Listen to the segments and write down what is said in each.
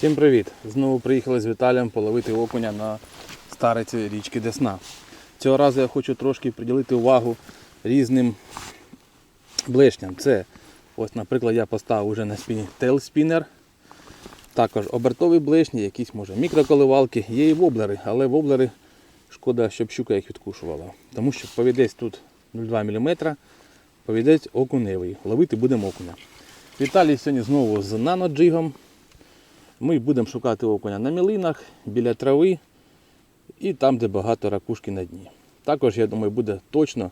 Всім привіт! Знову приїхали з Віталієм половити окуня на стариці річки Десна. Цього разу я хочу трошки приділити увагу різним блешням. Це, ось, наприклад, я поставив уже на спіні тейлспінер. Також обертові блешні, якісь може мікроколивалки, є і воблери, але воблери шкода, щоб щука їх відкушувала. Тому що повідець тут 0,2 мм, повідець окуневий. Ловити будемо окуня. Віталій сьогодні знову з наноджигом. Ми будемо шукати окуня на мілинах, біля трави і там, де багато ракушки на дні. Також, я думаю, буде точно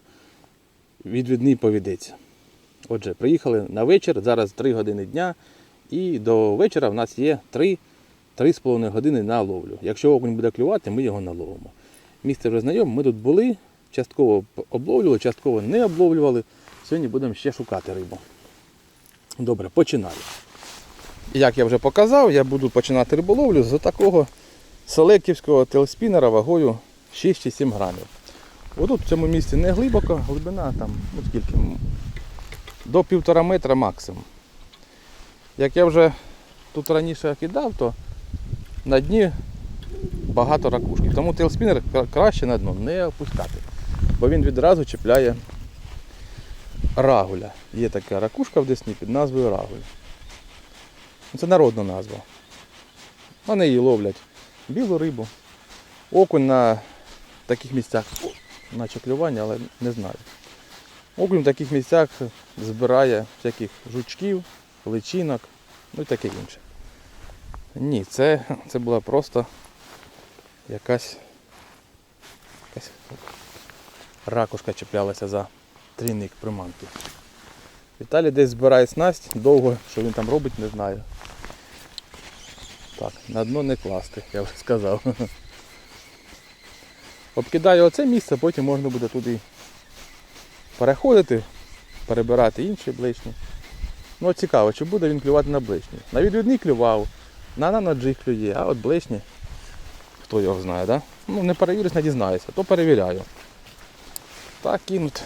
відвідний повідець. Отже, приїхали на вечір, зараз 3 години дня, і до вечора в нас є 3-3,5 години на ловлю. Якщо окунь буде клювати, ми його наловимо. Місце вже знайоме, ми тут були, частково обловлювали, частково не обловлювали. Сьогодні будемо ще шукати рибу. Добре, починаю. Як я вже показав, я буду починати риболовлю з такого селектівського телеспінера вагою 6-7 грамів. Отут в цьому місці не глибоко, глибина там, ну скільки, до півтора метра максимум. Як я вже тут раніше кидав, то на дні багато ракушків. Тому телеспінер кра- краще на дно не опускати, бо він відразу чіпляє рагуля. Є така ракушка в Десні під назвою рагуль. Це народна назва. Вони її ловлять білу рибу. Окунь на таких місцях, наче клювання, але не знаю. Окунь в таких місцях збирає всяких жучків, личинок, ну і таке інше. Ні, це, це була просто якась, якась ракушка чіплялася за трійник приманки. Віталій десь збирає снасть, довго, що він там робить, не знаю. Так, на дно не класти, я вже сказав. Обкидаю оце місце, потім можна буде туди переходити, перебирати інші блишні. Ну цікаво, чи буде він клювати на блишні. На відвідний клював, на наноджиг клює, а от блишні, хто його знає, да? Ну не перевірюсь, не дізнаюся, то перевіряю. Так кинуть.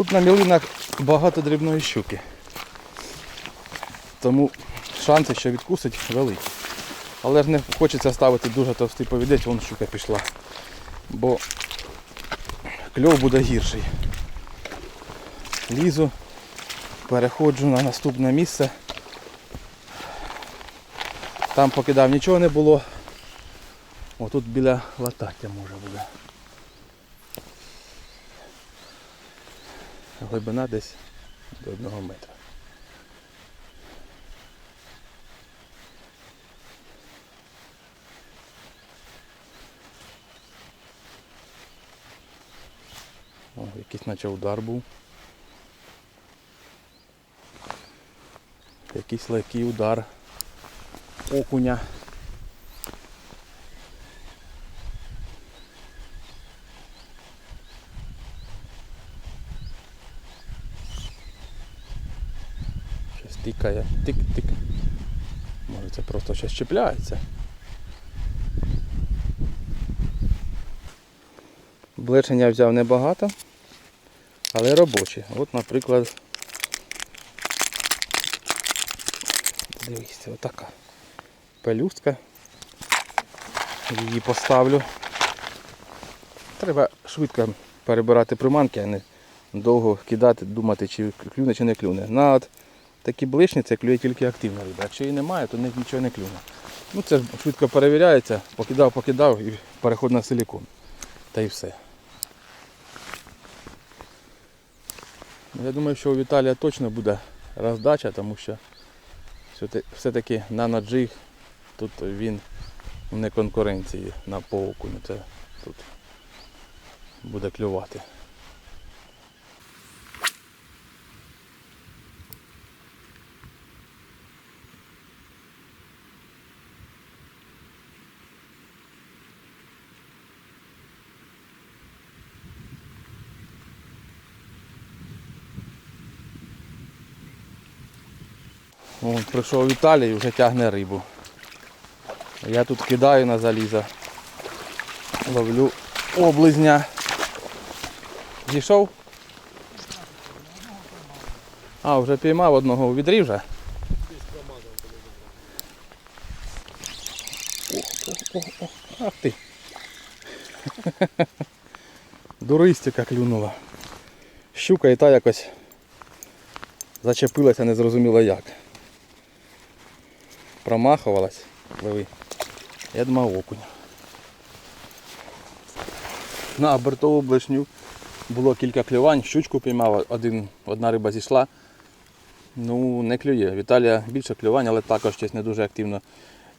Тут на мілинах багато дрібної щуки. Тому шанси, що відкусить, великі. Але ж не хочеться ставити дуже товстий повідець, вон щука пішла. Бо кльов буде гірший. Лізу, переходжу на наступне місце. Там покидав нічого не було. Отут біля латаття може буде. Глибина десь до одного метра. О, якийсь наче удар був. Якийсь легкий удар окуня. Щось тикає. Тик-тик. Може це просто щось чіпляється. Блечення я взяв небагато, але робочі. От, наприклад, дивіться, отака пелюстка. Її поставлю. Треба швидко перебирати приманки, а не довго кидати, думати, чи клюне, чи не клюне. На от такі блишні це клює тільки активна риба. Якщо її немає, то нічого не клюне. Ну це ж швидко перевіряється, покидав, покидав і переход на силікон. Та й все. Ну, Я думаю, що у Віталія точно буде роздача, тому що все-таки- все-таки наноджиг тут він не конкуренції на поокуню. Це тут буде клювати. О, прийшов Віталій і вже тягне рибу. Я тут кидаю на залізо. Ловлю облизня. Зійшов? А, вже піймав одного у відрі вже. Ах ти. Дуристика клюнула. Щука і та якось зачепилася, не зрозуміло як. Промахувалась. Пливи. Я думав окунь. На бортову блешню було кілька клювань, щучку піймав, один, одна риба зійшла. Ну, не клює. Віталія більше клювань, але також щось не дуже активно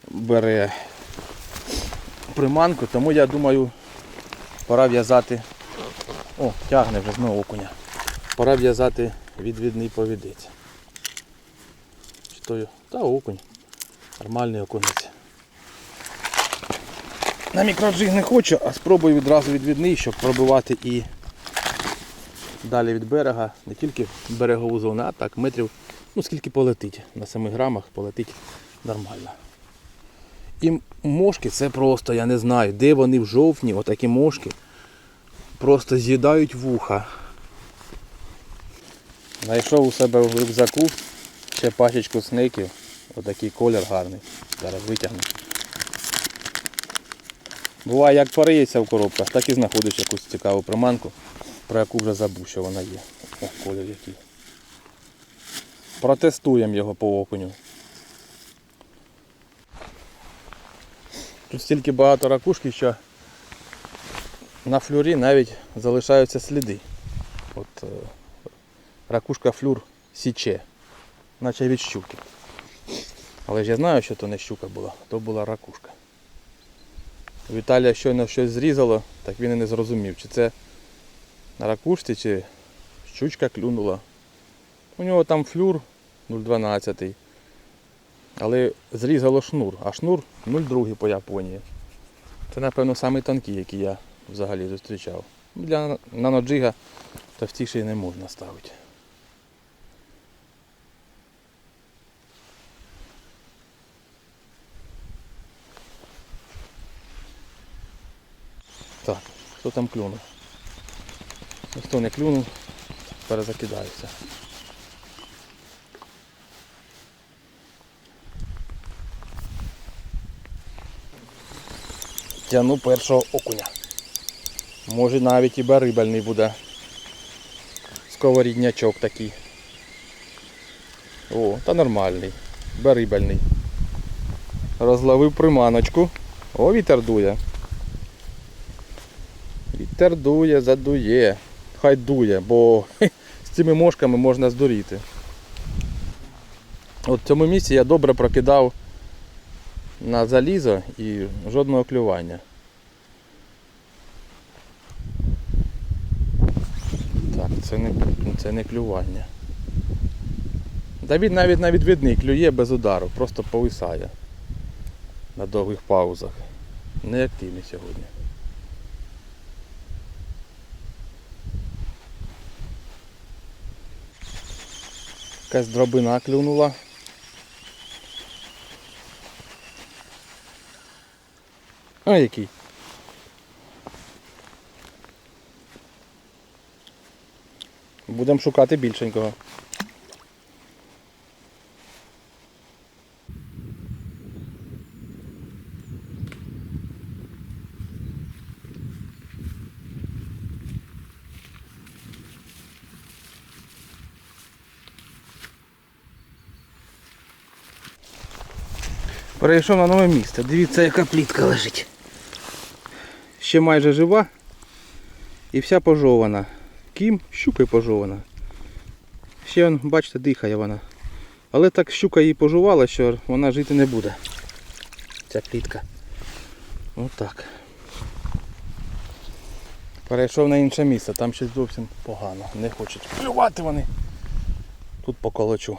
бере приманку, тому я думаю, пора в'язати. О, тягне вже знову окуня. Пора в'язати відвідний повідець. Чи то... Та окунь. Нормальний окунець. На мікроджиг не хочу, а спробую відразу відвідний, щоб пробивати і далі від берега, не тільки берегову зону, а так метрів, ну скільки полетить. На 7 грамах полетить нормально. І мошки це просто, я не знаю, де вони в жовтні, отакі мошки, просто з'їдають вуха. Знайшов у себе в рюкзаку ще пачечку сників. Отакий колір гарний. Зараз витягну. Буває, як пориється в коробках, так і знаходиш якусь цікаву приманку, про яку вже забув, що вона є. О, колір який. Протестуємо його по окуню. Тут стільки багато ракушки, що на флюрі навіть залишаються сліди. От е, ракушка флюр січе, наче від щуки. Але ж я знаю, що то не щука була, то була ракушка. Віталія щойно щось зрізало, так він і не зрозумів, чи це на ракушці, чи щучка клюнула. У нього там флюр 0,12. Але зрізало шнур, а шнур 0,2 по Японії. Це, напевно, самий тонкий, який я взагалі зустрічав. Для наноджига товстіший не можна ставити. Так, хто там клюнув? Ніхто не клюнув, перезакидаюся. Тяну першого окуня. Може навіть і берибельний буде. Сковоріднячок такий. О, та нормальний. Берибельний. Розловив приманочку. О, вітер дує. Вітер дує, задує. Хай дує, бо з цими мошками можна здуріти. От в цьому місці я добре прокидав на залізо і жодного клювання. Так, це не, це не клювання. Та він навіть на відвідний клює без удару, просто повисає на довгих паузах. Неактивний сьогодні. Якась дробина клюнула. А який? Будемо шукати більшенького. Перейшов на нове місце. Дивіться, яка плітка лежить. Ще майже жива і вся пожована. Ким? Щука пожована. Ще, бачите, дихає вона. Але так щука її пожувала, що вона жити не буде. Ця плітка. Отак. Перейшов на інше місце, там щось зовсім погано. Не хочуть клювати вони. Тут поколочу.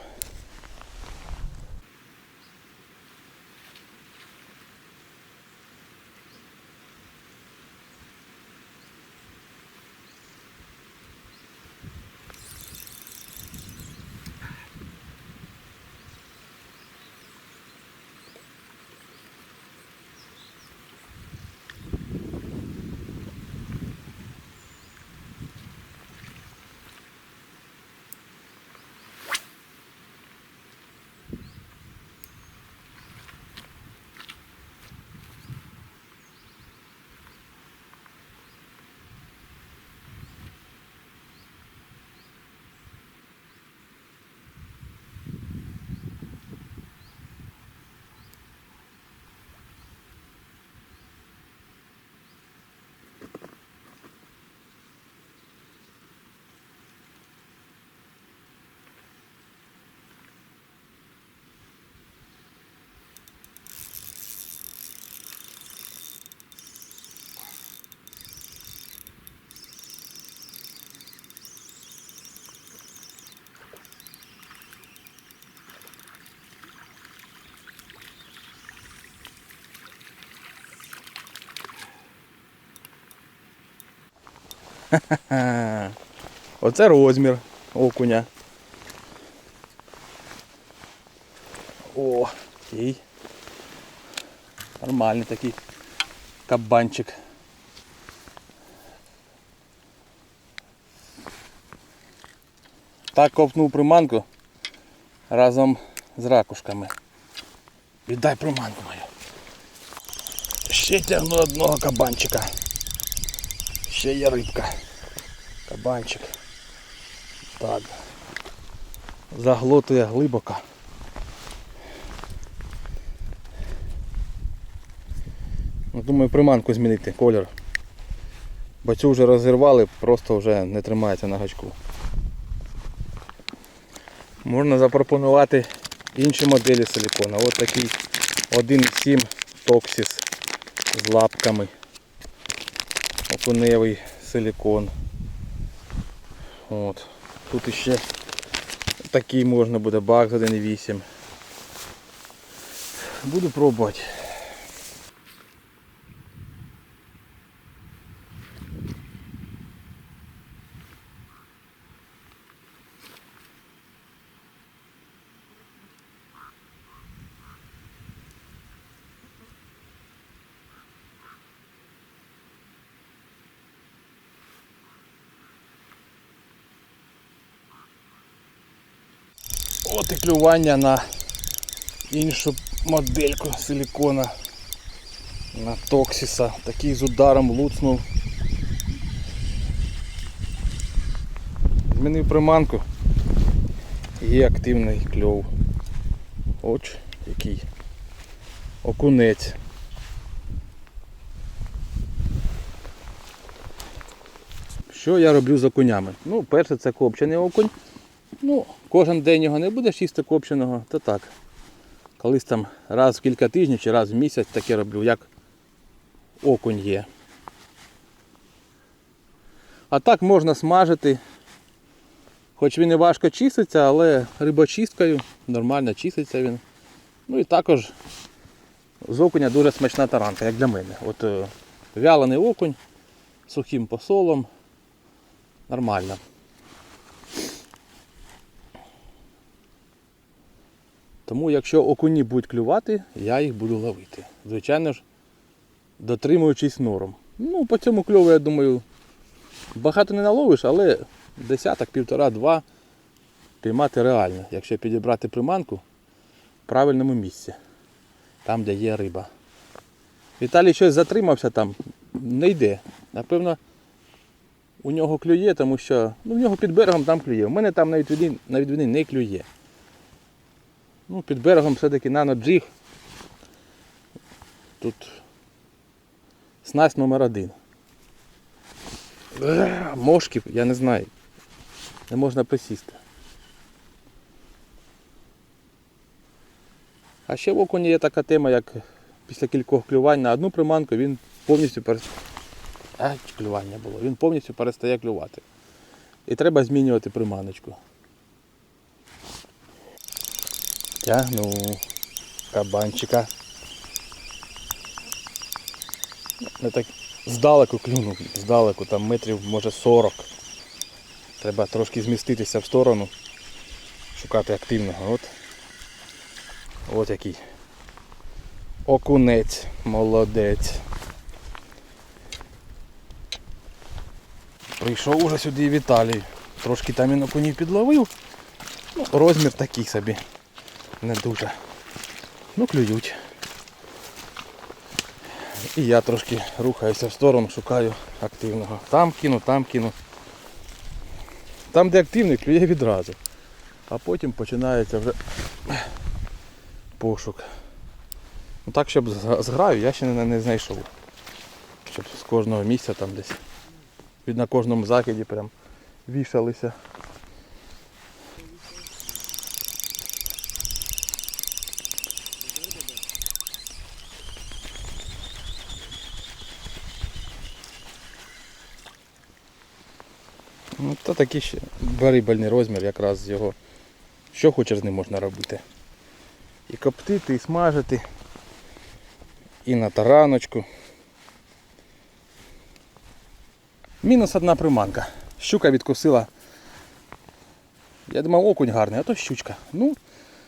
Ха-ха-ха. Оце розмір окуня. О, який. Нормальний такий кабанчик. Так ковтнув приманку разом з ракушками. Віддай приманку мою. Ще тягну одного кабанчика. Ще є рибка. Кабанчик. Так. Заглотує глибоко. Ну, Думаю, приманку змінити, колір. Бо цю вже розірвали, просто вже не тримається на гачку. Можна запропонувати інші моделі силікона. Ось такий 1,7 Токсіс з лапками. Окуневий силікон. От. Тут іще такий можна буде бак з 1,8. Буду пробувати. От і клювання на іншу модельку силікона. На Токсіса. Такий з ударом луцнув. Змінив приманку. Є активний кльов. Оч, який. Окунець. Що я роблю з окунями? Ну, перше це копчений окунь. Ну, кожен день його не будеш їсти копченого, то так. Колись там раз в кілька тижнів чи раз в місяць таке роблю, як окунь є. А так можна смажити. Хоч він і важко чиститься, але рибочисткою нормально чиститься він. Ну і також з окуня дуже смачна таранка, як для мене. От е, вялений окунь сухим посолом. Нормально. Тому якщо окуні будуть клювати, я їх буду ловити. Звичайно ж, дотримуючись норм. Ну, по цьому кльову, я думаю, багато не наловиш, але десяток, півтора, два піймати реально, якщо підібрати приманку в правильному місці, там, де є риба. Віталій щось затримався там, не йде. Напевно, у нього клює, тому що ну, в нього під берегом там клює. У мене там на відвідні, на відвідні не клює. Ну, під берегом все-таки наноджиг. Тут снасть номер один. Мошки, я не знаю. Не можна присісти. А ще в окуні є така тема, як після кількох клювань на одну приманку він повністю перестає. Клювання було. Він повністю перестає клювати. І треба змінювати приманочку. Тягну кабанчика. Не так здалеку клюнув, здалеку, там метрів може 40. Треба трошки зміститися в сторону, шукати активного. От. От який. Окунець, молодець. Прийшов уже сюди Віталій. Трошки там він окунів підловив. Ну, розмір такий собі не дуже. Ну, клюють. І я трошки рухаюся в сторону, шукаю активного. Там кину, там кину. Там, де активний, клює відразу. А потім починається вже пошук. Ну так, щоб з з я ще не знайшов. Щоб з кожного місця там десь. Від на кожному закиді прям вішалися. Ну, то такий ще барибальний розмір, якраз його. Що хочеш з ним можна робити. І коптити, і смажити, і на тараночку. Мінус одна приманка. Щука відкусила. Я думав, окунь гарний, а то щучка. Ну,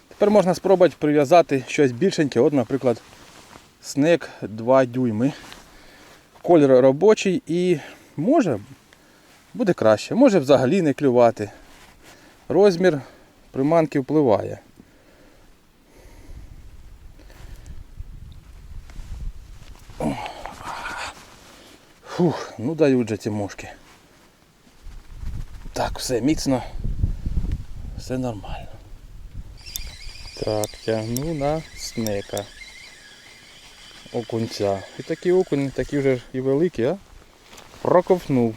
тепер можна спробувати прив'язати щось більшеньке. От, наприклад, снек 2 дюйми. Колір робочий і може буде краще. Може взагалі не клювати. Розмір приманки впливає. Фух, ну дають же ці мушки. Так, все міцно. Все нормально. Так, тягну на снека. Окунця. І такі окунь, такі вже і великі, а? Проковтнув.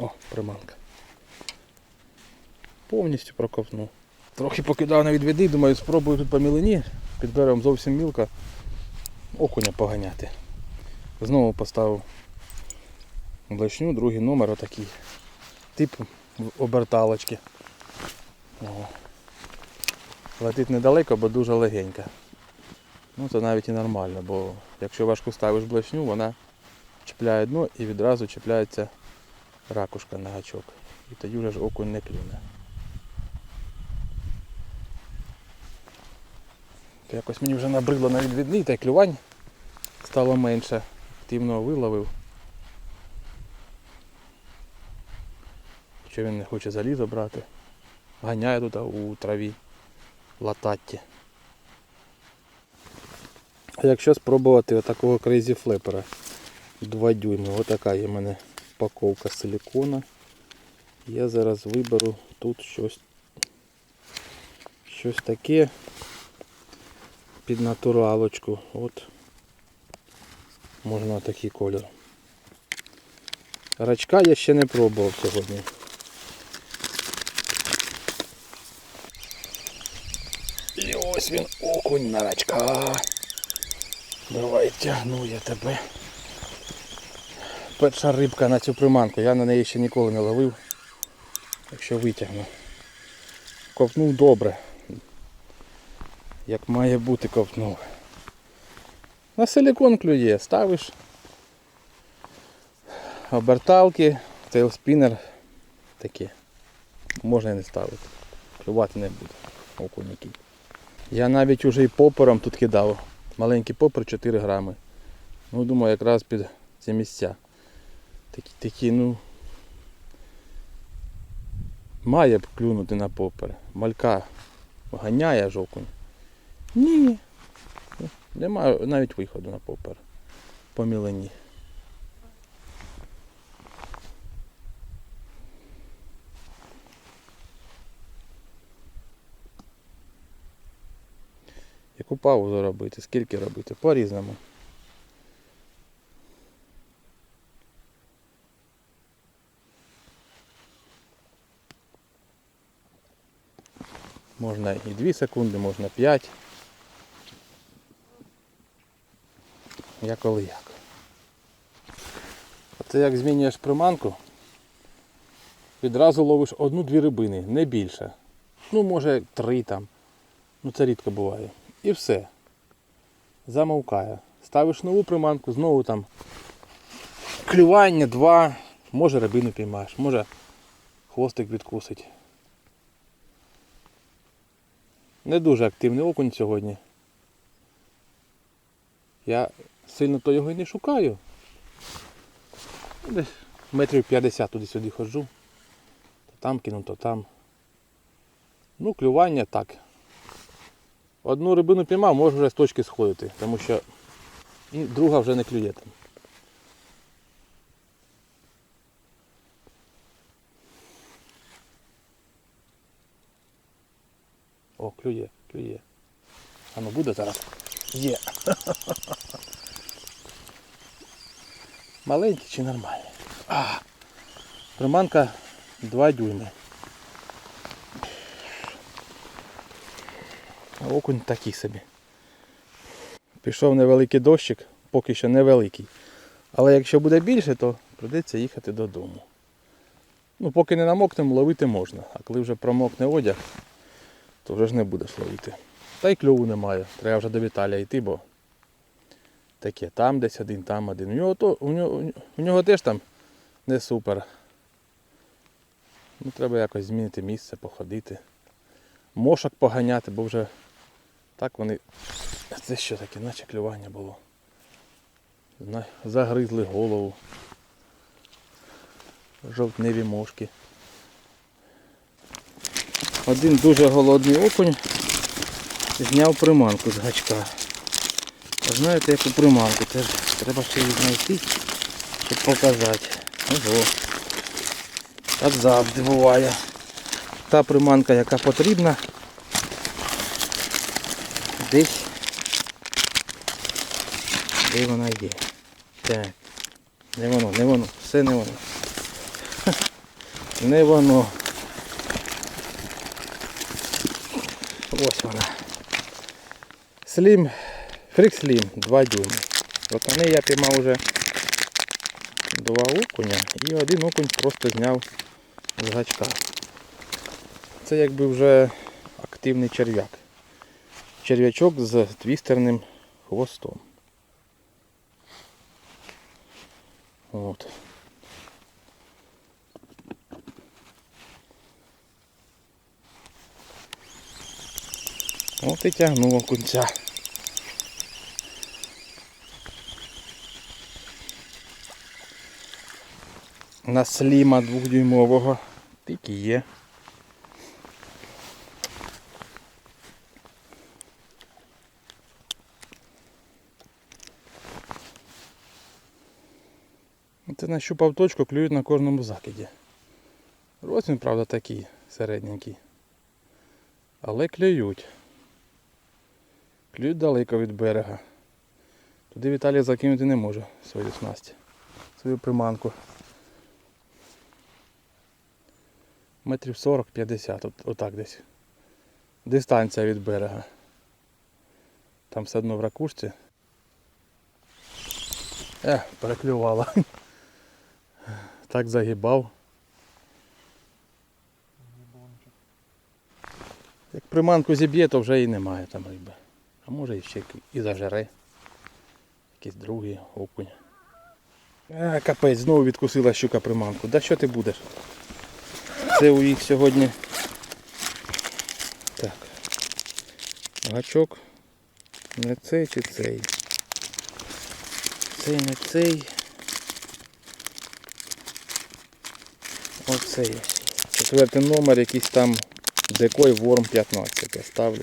О, приманка. Повністю проковтнув. Трохи покидав на відвіди, думаю, спробую тут по мілині. Під берегом зовсім мілко. Окуня поганяти. Знову поставив блешню, другий номер отакий. Тип оберталочки. О. Летить недалеко, бо дуже легенька. Ну це навіть і нормально, бо якщо важко ставиш блешню, вона чіпляє дно і відразу чіпляється ракушка на гачок. І тоді вже ж окунь не клюне. Якось мені вже набридло на відвідний, та й клювань стало менше. Активно виловив. Що він не хоче залізо брати. Ганяє тут у траві лататті. А якщо спробувати отакого крейзі флепера 2 дюйми, отака є в мене упаковка силикона. Я зараз виберу тут щось щось таке під натуралочку. От можна такий колір. Рачка я ще не пробував сьогодні. І ось він окунь на рачка. Давай тягну я тебе. Перша рибка на цю приманку. Я на неї ще ніколи не ловив. Якщо витягну. Ковтнув добре. Як має бути ковтнув. На силикон клює, ставиш оберталки, тейлспінер таке. Можна і не ставити. Клювати не буде. Окунь. Я навіть уже і попером тут кидав. Маленький попер 4 грами. Ну думаю якраз під ці місця. Такі, такі, ну. Має б клюнути на попер. Малька ганяє ж. Ні. Немає навіть виходу на попер. По мілені. Яку паузу робити? Скільки робити? По-різному. Можна і 2 секунди, можна 5. Я коли як. Оце як змінюєш приманку, відразу ловиш одну-дві рибини, не більше. Ну, може, три там. Ну це рідко буває. І все. Замовкає. Ставиш нову приманку, знову там клювання, два, може рибину піймаєш, може хвостик відкусить. Не дуже активний окунь сьогодні. Я сильно то його і не шукаю. Десь метрів 50 туди-сюди ходжу. То там кину, то там. Ну, клювання так. Одну рибину піймав, можу вже з точки сходити, тому що і друга вже не клює там. О, клює, клює. А ну буде зараз. Є. Маленький чи нормальний? А, приманка 2 дюйми. Окунь такий собі. Пішов невеликий дощик, поки що невеликий. Але якщо буде більше, то прийдеться їхати додому. Ну, поки не намокнемо, ловити можна. А коли вже промокне одяг, то вже ж не будеш ловити. Та й кльову немає. Треба вже до Віталія йти, бо таке. Там десь один, там один. У нього, то, у нього, у нього теж там не супер. Ну, треба якось змінити місце, походити. Мошок поганяти, бо вже так вони. Це що таке, наче клювання було. Загризли голову. Жовтневі мошки. Один дуже голодний окунь зняв приманку з гачка. А знаєте, яку приманку? Це ж треба ще її знайти, щоб показати. Ого. Так завжди буває. Та приманка, яка потрібна, десь де вона є. Так. Не воно, не воно, все не воно. Не воно. Ось вона. Слім, фрік слім, 2 дюйми. От неї я піймав вже два окуня і один окунь просто зняв з гачка. Це якби вже активний черв'як. Черв'ячок з твістерним хвостом. От. От і тягнув окунця. На сліма двохдюймового. Тільки є. Це нащупав точку, клюють на кожному закиді. Розмір, правда, такий середненький. Але клюють. Клюють далеко від берега. Туди Віталій закинути не може свою снасть, свою приманку. Метрів 40-50, отак десь. Дистанція від берега. Там все одно в ракушці. Е, переклювала. Так загибав. Як приманку зіб'є, то вже і немає там риби. А може і ще і зажере. Якийсь другий окунь. А, капець, знову відкусила щука приманку. Да що ти будеш? Це у їх сьогодні. Так. Гачок. Не цей чи цей. Цей не цей. Оцей. Четвертий номер, якийсь там декой ворм 15 я ставлю.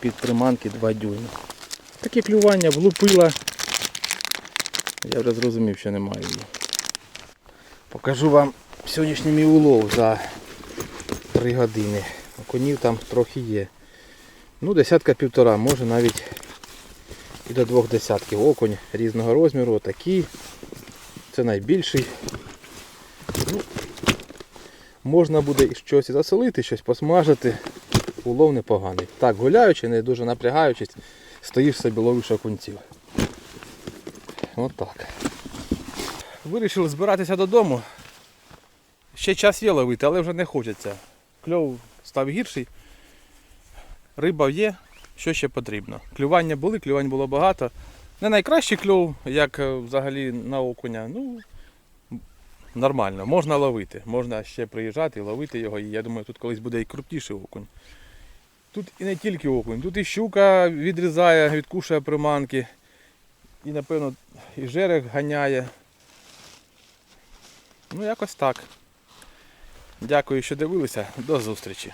Під приманки 2 дюйми. Таке клювання влупила. Я вже зрозумів, що немає її. Покажу вам сьогоднішній мій улов за 3 години. Окунів там трохи є. Ну, десятка півтора, може навіть і до двох десятків. Окунь різного розміру, такий. Це найбільший. Ну, можна буде і щось і засолити, щось посмажити. Улов непоганий. Так, гуляючи, не дуже напрягаючись, стоїш собі ловиш окунців. Отак. Вирішили збиратися додому. Ще час є ловити, але вже не хочеться. Кльов став гірший. Риба є, що ще потрібно. Клювання були, клювань було багато. Не найкращий кльов, як е, взагалі на окуня. Ну, нормально, можна ловити. Можна ще приїжджати і ловити його. І я думаю, тут колись буде і крупніший окунь. Тут і не тільки окунь, тут і щука відрізає, відкушує приманки. І напевно і жерех ганяє. Ну якось так. Дякую, що дивилися. До зустрічі.